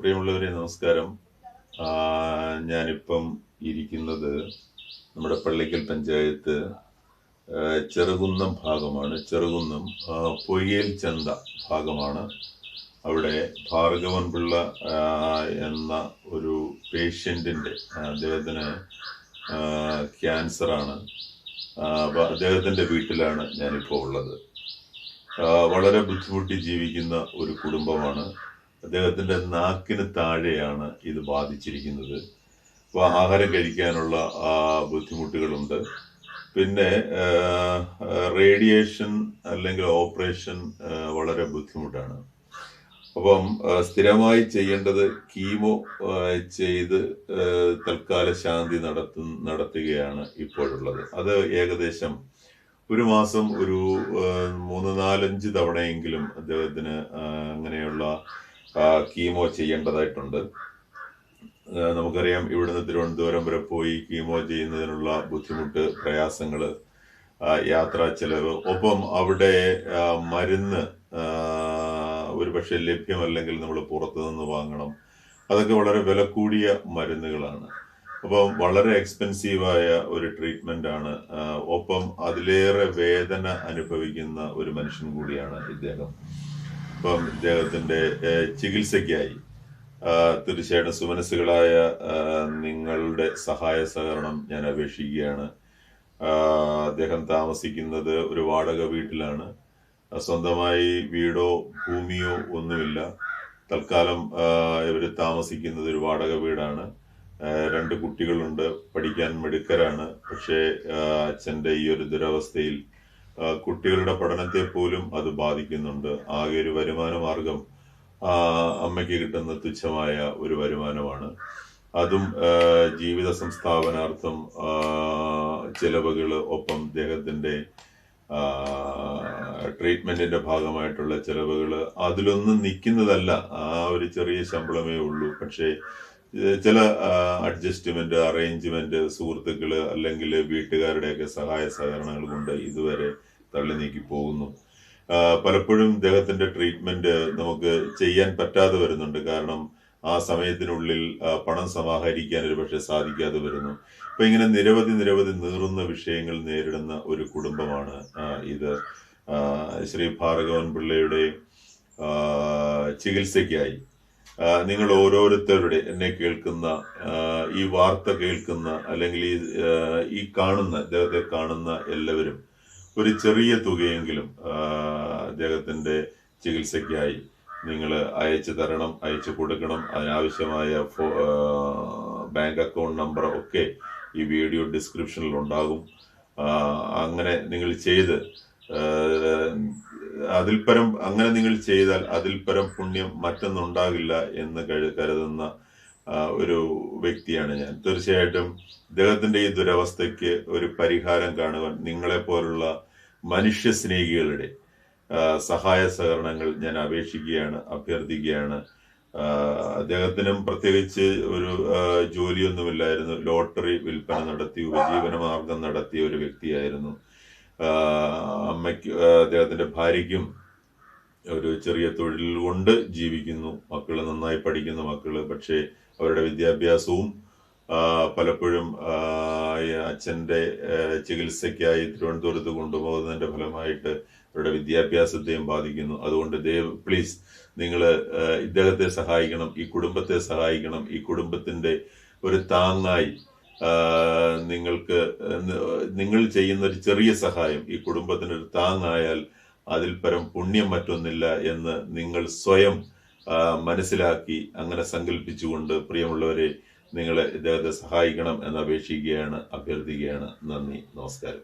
പ്രിയമുള്ളവരെ നമസ്കാരം. ഞാനിപ്പം ഇരിക്കുന്നത് നമ്മുടെ പള്ളിക്കൽ പഞ്ചായത്ത് ചെറുകുന്നം ഭാഗമാണ്. ചെറുകുന്നം പൊയ്യേൽ ചന്ത ഭാഗമാണ്. അവിടെ ഭാർഗവൻ പിള്ള എന്ന ഒരു പേഷ്യന്റിന്റെ അദ്ദേഹത്തിന് ക്യാൻസറാണ്. ആ, അപ്പൊ അദ്ദേഹത്തിന്റെ വീട്ടിലാണ് ഞാനിപ്പോൾ ഉള്ളത്. വളരെ ബുദ്ധിമുട്ടി ജീവിക്കുന്ന ഒരു കുടുംബമാണ്. അദ്ദേഹത്തിന്റെ നാക്കിന് താഴെയാണ് ഇത് ബാധിച്ചിരിക്കുന്നത്. അപ്പോൾ ആഹാരം കഴിക്കാനുള്ള ആ, ബുദ്ധിമുട്ടുകളുണ്ട്. പിന്നെ റേഡിയേഷൻ അല്ലെങ്കിൽ ഓപ്പറേഷൻ വളരെ ബുദ്ധിമുട്ടാണ്. അപ്പം സ്ഥിരമായി ചെയ്യേണ്ടത് കീമോ ചെയ്ത് തൽക്കാല ശാന്തി നടത്തു നടത്തുകയാണ് ഇപ്പോഴുള്ളത്. അത് ഏകദേശം ഒരു മാസം ഒരു മൂന്ന് നാലഞ്ച് തവണയെങ്കിലും അദ്ദേഹത്തിന് അങ്ങനെയുള്ള കീമോ ചെയ്യേണ്ടതായിട്ടുണ്ട്. നമുക്കറിയാം ഇവിടുന്ന് തിരുവനന്തപുരം വരെ പോയി കീമോ ചെയ്യുന്നതിനുള്ള ബുദ്ധിമുട്ട് പ്രയാസങ്ങൾ യാത്രാ ചെലവ്. ഒപ്പം അവിടെ മരുന്ന് ഒരു പക്ഷേ ലഭ്യമല്ലെങ്കിൽ നമ്മൾ പുറത്തു നിന്ന് വാങ്ങണം. അതൊക്കെ വളരെ വില കൂടിയ മരുന്നുകളാണ്. അപ്പം വളരെ എക്സ്പെൻസീവായ ഒരു ട്രീറ്റ്മെന്റ് ആണ് ഒപ്പം അതിലേറെ വേദന അനുഭവിക്കുന്ന ഒരു മനുഷ്യൻ കൂടിയാണ് ഇദ്ദേഹം. അപ്പം ഇദ്ദേഹത്തിന്റെ ചികിത്സയ്ക്കായി. തീർച്ചയായിട്ടും സുമനസ്സുകളായ നിങ്ങളുടെ സഹായ സഹകരണം ഞാൻ അപേക്ഷിക്കുകയാണ്. അദ്ദേഹം താമസിക്കുന്നത് ഒരു വാടക വീട്ടിലാണ്. സ്വന്തമായി വീടോ ഭൂമിയോ ഒന്നുമില്ല. തൽക്കാലം ഇവർ താമസിക്കുന്നത് ഒരു വാടക വീടാണ്. രണ്ട് കുട്ടികളുണ്ട്. പഠിക്കാൻ മിടുക്കരാണ്. പക്ഷേ അച്ഛന്റെ ഈ ഒരു ദുരവസ്ഥയിൽ കുട്ടികളുടെ പഠനത്തെ പോലും അത് ബാധിക്കുന്നുണ്ട്. ആകെ ഒരു വരുമാന മാർഗം അമ്മയ്ക്ക് കിട്ടുന്ന തുച്ഛമായ ഒരു വരുമാനമാണ്. അതും ജീവിത സംസ്ഥാപനാർത്ഥം ചിലവുകൾ ഒപ്പം അദ്ദേഹത്തിന്റെ ആ, ട്രീറ്റ്മെന്റിന്റെ ഭാഗമായിട്ടുള്ള ചിലവുകൾ. അതിലൊന്നും നിൽക്കുന്നതല്ല. ആ ഒരു ചെറിയ ശമ്പളമേ ഉള്ളൂ. പക്ഷേ ചില അഡ്ജസ്റ്റ്മെന്റ് അറേഞ്ച്മെന്റ് സുഹൃത്തുക്കൾ അല്ലെങ്കിൽ വീട്ടുകാരുടെയൊക്കെ സഹായ സഹകരണങ്ങൾ കൊണ്ട് ഇതുവരെ തള്ളി നീക്കി പോകുന്നു. പലപ്പോഴും ഇദ്ദേഹത്തിന്റെ ട്രീറ്റ്മെന്റ് നമുക്ക് ചെയ്യാൻ പറ്റാതെ വരുന്നുണ്ട്. കാരണം ആ സമയത്തിനുള്ളിൽ പണം സമാഹരിക്കാൻ ഒരു പക്ഷെ സാധിക്കാതെ വരുന്നു. ഇപ്പൊ ഇങ്ങനെ നിരവധി നിരവധി നീറുന്ന വിഷയങ്ങൾ നേരിടുന്ന ഒരു കുടുംബമാണ് ഇത്. ശ്രീ ഭാർഗവൻ പിള്ളയുടെ ചികിത്സയ്ക്കായി. നിങ്ങൾ ഓരോരുത്തരുടെ എന്നെ കേൾക്കുന്ന ഈ വാർത്ത കേൾക്കുന്ന അല്ലെങ്കിൽ ഈ ഈ കാണുന്ന അദ്ദേഹത്തെ കാണുന്ന എല്ലാവരും ഒരു ചെറിയ തുകയെങ്കിലും അദ്ദേഹത്തിന്റെ ചികിത്സയ്ക്കായി നിങ്ങൾ അയച്ചു തരണം അയച്ചു കൊടുക്കണം. അതിനാവശ്യമായ ബാങ്ക് അക്കൗണ്ട് നമ്പർ ഒക്കെ ഈ വീഡിയോ ഡിസ്ക്രിപ്ഷനിൽ ഉണ്ടാകും അങ്ങനെ നിങ്ങൾ ചെയ്ത് ആ, അതിൽ പരം അങ്ങനെ നിങ്ങൾ ചെയ്താൽ അതിൽപരം പുണ്യം മറ്റൊന്നുണ്ടാകില്ല എന്ന് കരുതുന്ന ഒരു വ്യക്തിയാണ് ഞാൻ. തീർച്ചയായിട്ടും ഇദ്ദേഹത്തിന്റെ ഈ ദുരവസ്ഥയ്ക്ക് ഒരു പരിഹാരം കാണുവാൻ നിങ്ങളെ പോലുള്ള മനുഷ്യ സ്നേഹികളുടെ സഹായ സഹകരണങ്ങൾ ഞാൻ അപേക്ഷിക്കുകയാണ് അഭ്യർത്ഥിക്കുകയാണ്. അദ്ദേഹത്തിനും പ്രത്യേകിച്ച് ഒരു ജോലിയൊന്നുമില്ലായിരുന്നു. ലോട്ടറി വിൽപ്പന നടത്തി ഉപജീവനമാർഗം നടത്തിയ ഒരു വ്യക്തിയായിരുന്നു. അമ്മയ്ക്ക് അദ്ദേഹത്തിന്റെ ഭാര്യയ്ക്കും ഒരു ചെറിയ തൊഴിൽ കൊണ്ട് ജീവിക്കുന്നു. മക്കൾ നന്നായി പഠിക്കുന്ന മക്കൾ പക്ഷേ അവരുടെ വിദ്യാഭ്യാസവും പലപ്പോഴും അച്ഛന്റെ ചികിത്സയ്ക്കായി തിരുവനന്തപുരത്ത് കൊണ്ടുപോകുന്നതിന്റെ ഫലമായിട്ട് അവരുടെ വിദ്യാഭ്യാസത്തെയും ബാധിക്കുന്നു. അതുകൊണ്ട് ദയവ് പ്ലീസ് നിങ്ങൾ ഇദ്ദേഹത്തെ സഹായിക്കണം ഈ കുടുംബത്തെ സഹായിക്കണം ഈ കുടുംബത്തിന്റെ ഒരു താങ്ങായി നിങ്ങൾക്ക് നിങ്ങൾ ചെയ്യുന്ന ഒരു ചെറിയ സഹായം ഈ കുടുംബത്തിന് ഒരു താങ്ങായാൽ അതിൽ പരം പുണ്യം മറ്റൊന്നില്ല എന്ന് നിങ്ങൾ സ്വയം മനസ്സിലാക്കി അങ്ങനെ സങ്കല്പിച്ചുകൊണ്ട് പ്രിയമുള്ളവരെ നിങ്ങളെ ഇദ്ദേഹത്തെ സഹായിക്കണം എന്ന് അപേക്ഷിക്കുകയാണ് അഭ്യർത്ഥിക്കുകയാണ്. നന്ദി. നമസ്കാരം.